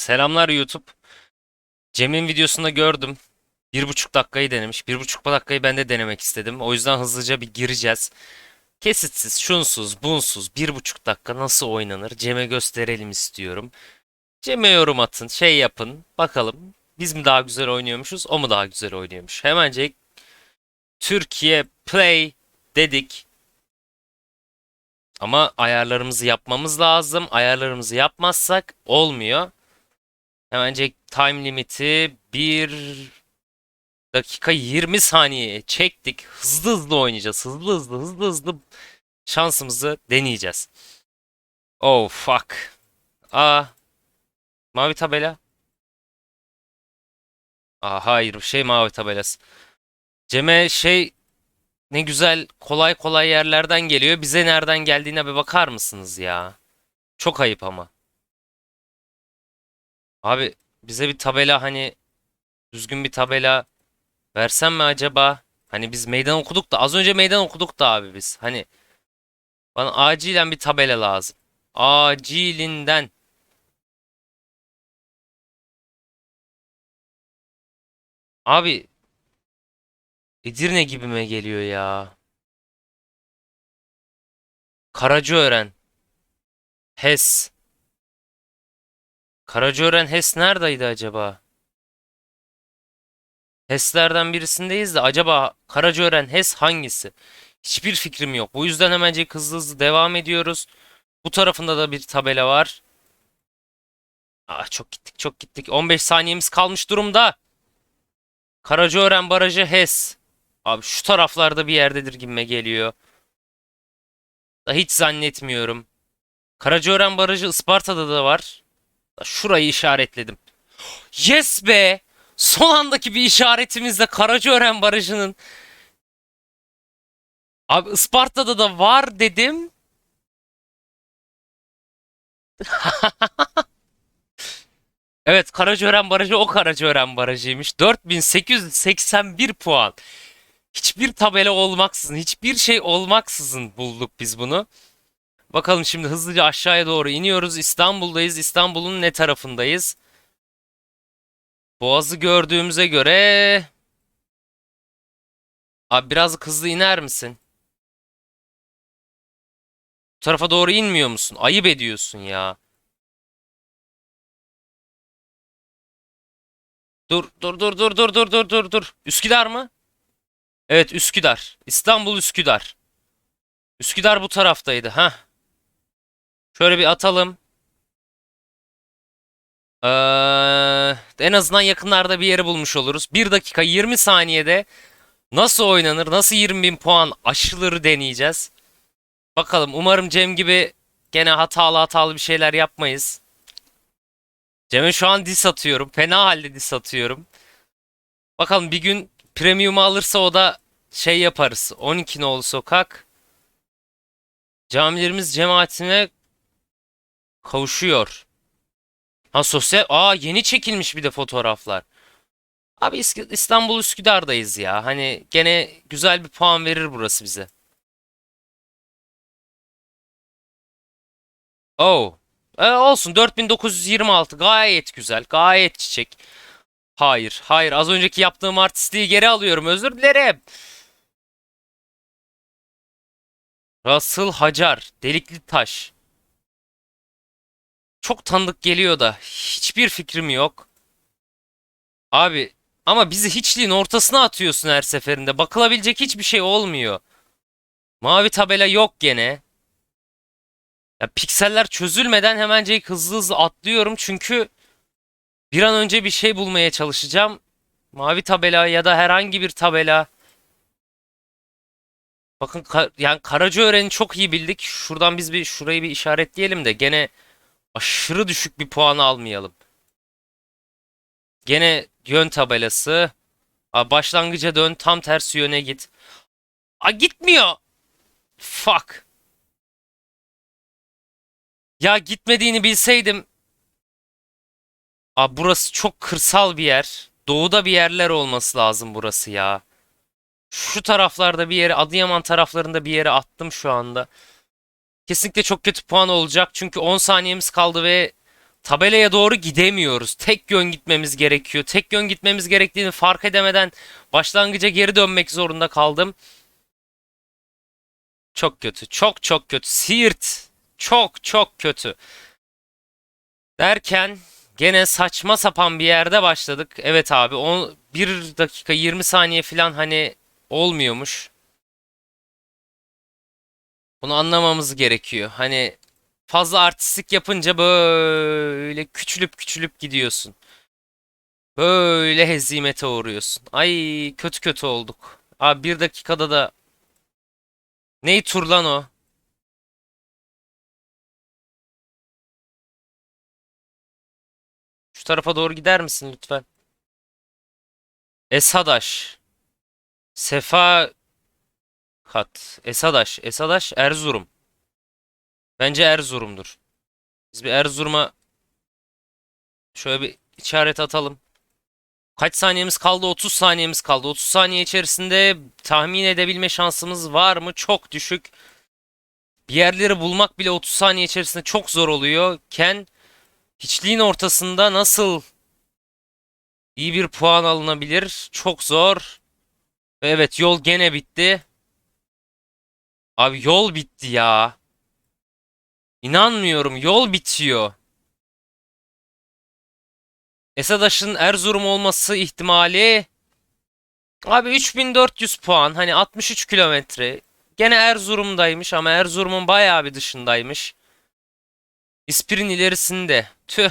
Selamlar YouTube. Cem'in videosunda gördüm. Bir buçuk dakikayı denemiş. Bir buçuk dakikayı ben de denemek istedim. O yüzden hızlıca bir gireceğiz. Kesitsiz, şunsuz, bunsuz bir buçuk dakika nasıl oynanır Cem'e gösterelim istiyorum. Cem'e yorum atın, şey yapın. Bakalım biz mi daha güzel oynuyormuşuz, o mu daha güzel oynuyormuş. Hemencek Türkiye Play dedik. Ama ayarlarımızı yapmamız lazım. Ayarlarımızı yapmazsak olmuyor. Hemencek time limiti 1 dakika 20 saniyeye çektik. Hızlı hızlı oynayacağız. Hızlı hızlı hızlı hızlı şansımızı deneyeceğiz. Oh fuck. Aa. Mavi tabela. Aa hayır şey mavi tabelası. Cem'e şey ne güzel kolay kolay yerlerden geliyor. Bize nereden geldiğine bir bakar mısınız ya? Çok ayıp ama. Abi bize bir tabela hani düzgün bir tabela versem mi acaba? Hani biz meydan okuduk da az önce meydan okuduk da abi biz. Hani bana acilen bir tabela lazım. Acilinden. Abi Edirne gibime geliyor ya. Karacaören. HES. Karacaören HES neredeydi acaba? HES'lerden birisindeyiz de acaba Karacaören HES hangisi? Hiçbir fikrim yok. Bu yüzden hemencek hızlı hızlı devam ediyoruz. Bu tarafında da bir tabela var. Ah çok gittik çok gittik. 15 saniyemiz kalmış durumda. Karacaören Barajı HES. Abi şu taraflarda bir yerdedir gibime geliyor. Da hiç zannetmiyorum. Karacaören Barajı Isparta'da da var. Şurayı işaretledim. Yes be! Son andaki bir işaretimizle Karacaören Barajı'nın Abi Isparta'da da var dedim. Evet Karacaören Barajı o Karacaören Barajı'ymış. 4881 puan. Hiçbir tabela olmaksızın, hiçbir şey olmaksızın bulduk biz bunu. Bakalım şimdi hızlıca aşağıya doğru iniyoruz. İstanbul'dayız. İstanbul'un ne tarafındayız? Boğaz'ı gördüğümüze göre... Abi biraz hızlı iner misin? Bu tarafa doğru inmiyor musun? Ayıp ediyorsun ya. Dur dur dur dur dur dur dur dur dur. Üsküdar mı? Evet Üsküdar. İstanbul Üsküdar. Üsküdar bu taraftaydı ha. Şöyle bir atalım. Ee, en azından yakınlarda bir yeri bulmuş oluruz. 1 dakika 20 saniyede nasıl oynanır, nasıl 20 bin puan aşılır deneyeceğiz. Bakalım umarım Cem gibi gene hatalı hatalı bir şeyler yapmayız. Cem'e şu an diss atıyorum. Fena halde diss atıyorum. Bakalım bir gün premium'u alırsa o da şey yaparız. 12 nolu sokak. Camilerimiz cemaatine kavuşuyor. Ha sosyal... Aa yeni çekilmiş bir de fotoğraflar. Abi İstanbul Üsküdar'dayız ya. Hani gene güzel bir puan verir burası bize. Oh. E, olsun 4926 gayet güzel. Gayet çiçek. Hayır, hayır. Az önceki yaptığım artistliği geri alıyorum. Özür dilerim. Rasıl Hacar, Delikli Taş. Çok tanıdık geliyor da hiçbir fikrim yok. Abi ama bizi hiçliğin ortasına atıyorsun her seferinde. Bakılabilecek hiçbir şey olmuyor. Mavi tabela yok gene. Ya pikseller çözülmeden hemencek hızlı hızlı atlıyorum çünkü bir an önce bir şey bulmaya çalışacağım. Mavi tabela ya da herhangi bir tabela. Bakın ka- yani Karacaören'i çok iyi bildik. Şuradan biz bir şurayı bir işaretleyelim de gene aşırı düşük bir puan almayalım. Gene yön tabelası. Aa, başlangıca dön, tam tersi yöne git. Aa, gitmiyor. Fuck. Ya gitmediğini bilseydim. Aa, burası çok kırsal bir yer. Doğuda bir yerler olması lazım burası ya. Şu taraflarda bir yere, Adıyaman taraflarında bir yere attım şu anda. Kesinlikle çok kötü puan olacak. Çünkü 10 saniyemiz kaldı ve tabelaya doğru gidemiyoruz. Tek yön gitmemiz gerekiyor. Tek yön gitmemiz gerektiğini fark edemeden başlangıca geri dönmek zorunda kaldım. Çok kötü. Çok çok kötü. Siirt. Çok çok kötü. Derken gene saçma sapan bir yerde başladık. Evet abi. 1 dakika 20 saniye falan hani olmuyormuş. Bunu anlamamız gerekiyor. Hani fazla artistik yapınca böyle küçülüp küçülüp gidiyorsun. Böyle hezimete uğruyorsun. Ay kötü kötü olduk. Abi bir dakikada da Ney tur lan o? Şu tarafa doğru gider misin lütfen? Esadaş. Sefa Kat. Esadaş. Esadaş Erzurum. Bence Erzurum'dur. Biz bir Erzurum'a şöyle bir işaret atalım. Kaç saniyemiz kaldı? 30 saniyemiz kaldı. 30 saniye içerisinde tahmin edebilme şansımız var mı? Çok düşük. Bir yerleri bulmak bile 30 saniye içerisinde çok zor oluyor. Ken hiçliğin ortasında nasıl iyi bir puan alınabilir? Çok zor. Ve Evet yol gene bitti. Abi yol bitti ya. İnanmıyorum yol bitiyor. Esadaş'ın Erzurum olması ihtimali abi 3400 puan hani 63 kilometre. Gene Erzurum'daymış ama Erzurum'un bayağı bir dışındaymış. İspir'in ilerisinde. Tüh.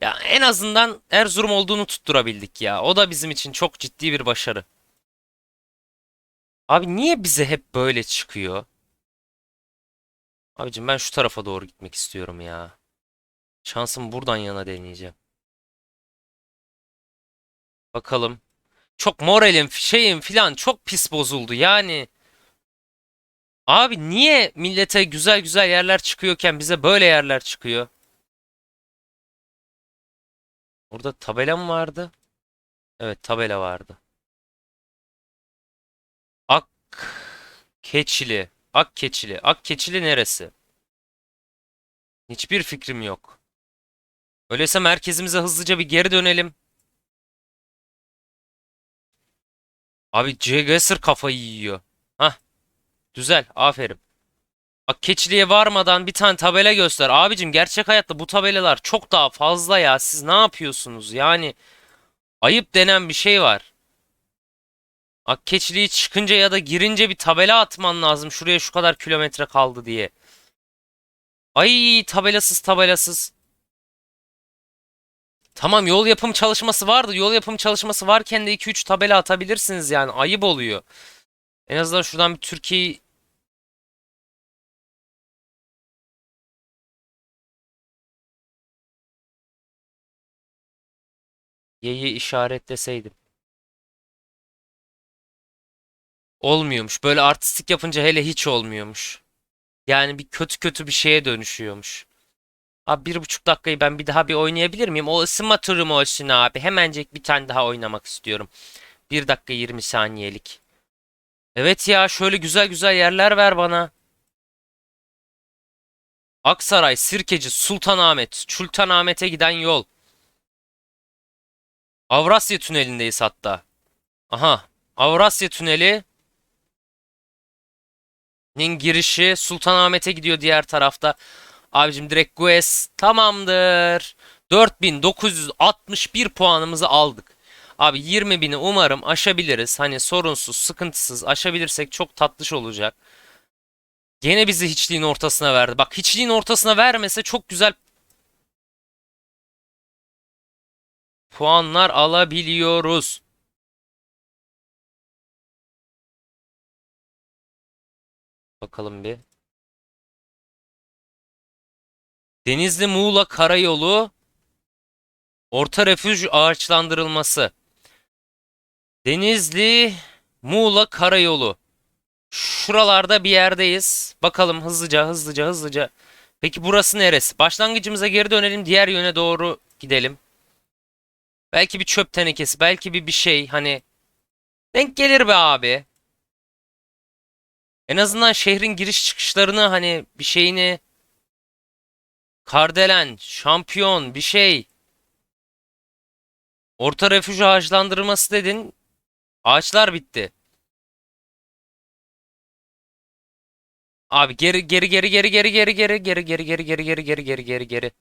Ya en azından Erzurum olduğunu tutturabildik ya. O da bizim için çok ciddi bir başarı. Abi niye bize hep böyle çıkıyor? Abicim ben şu tarafa doğru gitmek istiyorum ya. Şansım buradan yana deneyeceğim. Bakalım. Çok moralim şeyim filan çok pis bozuldu yani. Abi niye millete güzel güzel yerler çıkıyorken bize böyle yerler çıkıyor? Orada tabela mı vardı? Evet tabela vardı. Keçili. Ak Keçili. Ak Keçili neresi? Hiçbir fikrim yok. Öyleyse merkezimize hızlıca bir geri dönelim. Abi Jagger kafayı yiyor. Hah. Güzel. Aferin. Bak keçiliğe varmadan bir tane tabela göster. Abicim gerçek hayatta bu tabelalar çok daha fazla ya. Siz ne yapıyorsunuz? Yani ayıp denen bir şey var. Bak keçiliği çıkınca ya da girince bir tabela atman lazım. Şuraya şu kadar kilometre kaldı diye. Ay tabelasız tabelasız. Tamam yol yapım çalışması vardı. Yol yapım çalışması varken de 2-3 tabela atabilirsiniz yani. Ayıp oluyor. En azından şuradan bir Türkiye Y'yi işaretleseydim. Olmuyormuş. Böyle artistik yapınca hele hiç olmuyormuş. Yani bir kötü kötü bir şeye dönüşüyormuş. Abi bir buçuk dakikayı ben bir daha bir oynayabilir miyim? O ısınma turu mu olsun abi? Hemencek bir tane daha oynamak istiyorum. Bir dakika 20 saniyelik. Evet ya şöyle güzel güzel yerler ver bana. Aksaray, Sirkeci, Sultanahmet, Sultanahmet'e giden yol. Avrasya Tüneli'ndeyiz hatta. Aha. Avrasya Tüneli. Nin girişi Sultanahmet'e gidiyor diğer tarafta. Abicim direkt Gues tamamdır. 4961 puanımızı aldık. Abi 20.000'i umarım aşabiliriz. Hani sorunsuz, sıkıntısız aşabilirsek çok tatlış olacak. Gene bizi hiçliğin ortasına verdi. Bak hiçliğin ortasına vermese çok güzel puanlar alabiliyoruz. Bakalım bir. Denizli Muğla Karayolu Orta Refüj ağaçlandırılması. Denizli Muğla Karayolu. Şuralarda bir yerdeyiz. Bakalım hızlıca hızlıca hızlıca. Peki burası neresi? Başlangıcımıza geri dönelim. Diğer yöne doğru gidelim. Belki bir çöp tenekesi. Belki bir bir şey. Hani denk gelir be abi. En azından şehrin giriş çıkışlarını hani bir şeyini Kardelen, şampiyon, bir şey. Orta refüj ağaçlandırması dedin. Ağaçlar bitti. Abi geri geri geri geri geri geri geri geri geri geri geri geri geri geri geri geri.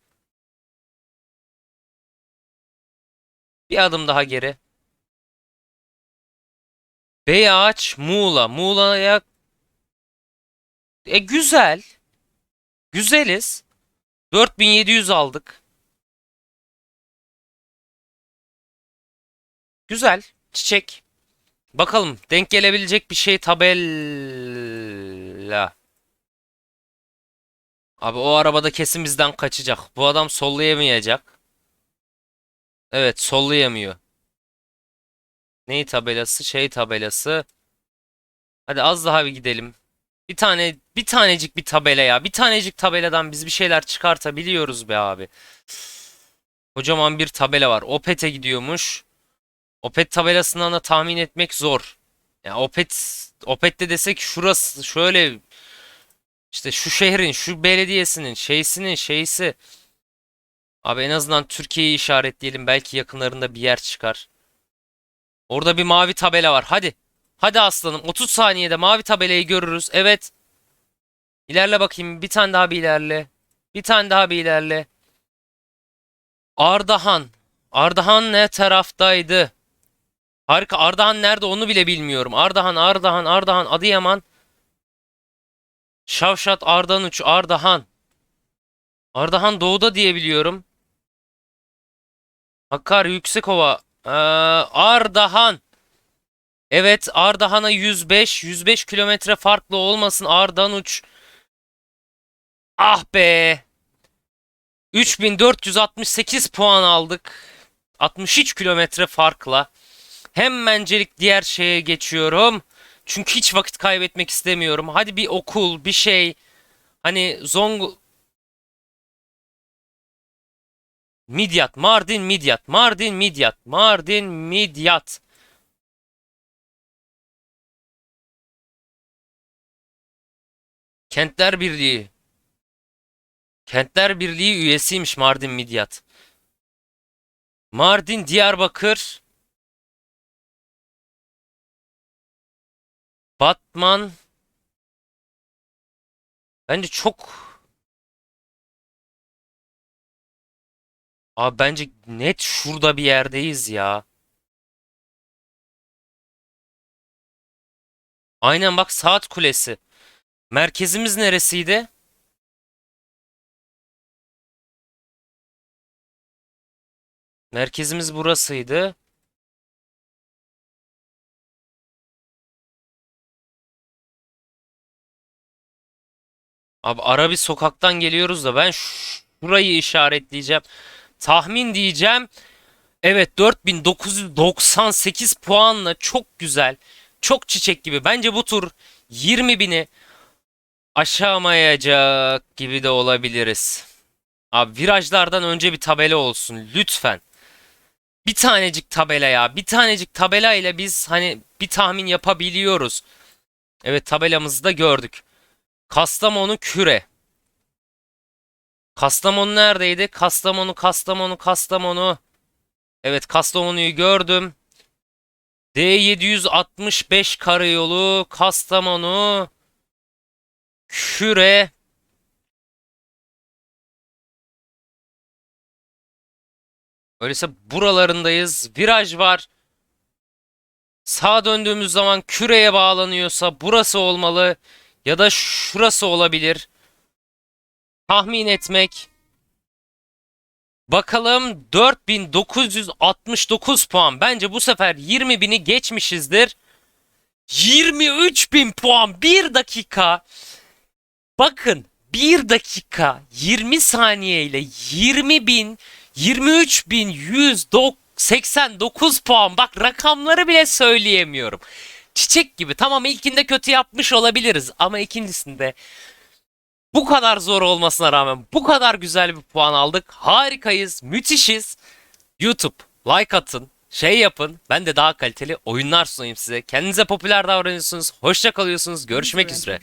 Bir adım daha geri. Beyağaç, Muğla. Muğla'ya e güzel. Güzeliz. 4700 aldık. Güzel. Çiçek. Bakalım denk gelebilecek bir şey tabela. Abi o arabada kesin bizden kaçacak. Bu adam sollayamayacak. Evet sollayamıyor. Neyi tabelası? Şey tabelası. Hadi az daha bir gidelim. Bir tane bir tanecik bir tabela ya. Bir tanecik tabeladan biz bir şeyler çıkartabiliyoruz be abi. Kocaman bir tabela var. Opet'e gidiyormuş. Opet tabelasından da tahmin etmek zor. Ya Opet Opet'te desek şurası şöyle işte şu şehrin, şu belediyesinin, şeysinin, şeysi. Abi en azından Türkiye'yi işaretleyelim. Belki yakınlarında bir yer çıkar. Orada bir mavi tabela var. Hadi. Hadi aslanım. 30 saniyede mavi tabelayı görürüz. Evet. İlerle bakayım. Bir tane daha bir ilerle. Bir tane daha bir ilerle. Ardahan. Ardahan ne taraftaydı? Harika. Ardahan nerede onu bile bilmiyorum. Ardahan, Ardahan, Ardahan, Adıyaman. Şavşat, Ardanuç, Ardahan. Ardahan doğuda diye biliyorum. Hakkari, Yüksekova. Ee, Ardahan. Evet Ardahan'a 105. 105 kilometre farklı olmasın Ardanuç. Ah be. 3468 puan aldık. 63 kilometre farkla. Hemencelik diğer şeye geçiyorum. Çünkü hiç vakit kaybetmek istemiyorum. Hadi bir okul, bir şey. Hani Zong... Midyat, Mardin Midyat, Mardin Midyat, Mardin Midyat. Kentler Birliği. Kentler Birliği üyesiymiş Mardin Midyat. Mardin Diyarbakır. Batman. Bence çok... Abi bence net şurada bir yerdeyiz ya. Aynen bak saat kulesi. Merkezimiz neresiydi? Merkezimiz burasıydı. Abi ara bir sokaktan geliyoruz da ben şurayı işaretleyeceğim. Tahmin diyeceğim. Evet 4998 puanla çok güzel. Çok çiçek gibi. Bence bu tur 20 bini aşamayacak gibi de olabiliriz. Abi virajlardan önce bir tabela olsun lütfen. Bir tanecik tabela ya. Bir tanecik tabela ile biz hani bir tahmin yapabiliyoruz. Evet tabelamızı da gördük. Kastamonu Küre. Kastamonu neredeydi? Kastamonu, Kastamonu, Kastamonu. Evet Kastamonu'yu gördüm. D765 karayolu Kastamonu Küre Öyleyse buralarındayız. Viraj var. Sağa döndüğümüz zaman küreye bağlanıyorsa burası olmalı ya da şurası olabilir. Tahmin etmek. Bakalım 4969 puan. Bence bu sefer 20.000'i geçmişizdir. 23.000 puan. 1 dakika. Bakın 1 dakika 20 saniye ile 20.000 23.189 puan. Bak rakamları bile söyleyemiyorum. Çiçek gibi. Tamam ilkinde kötü yapmış olabiliriz ama ikincisinde bu kadar zor olmasına rağmen bu kadar güzel bir puan aldık. Harikayız, müthişiz. YouTube like atın, şey yapın. Ben de daha kaliteli oyunlar sunayım size. Kendinize popüler davranıyorsunuz. Hoşça kalıyorsunuz. Görüşmek üzere.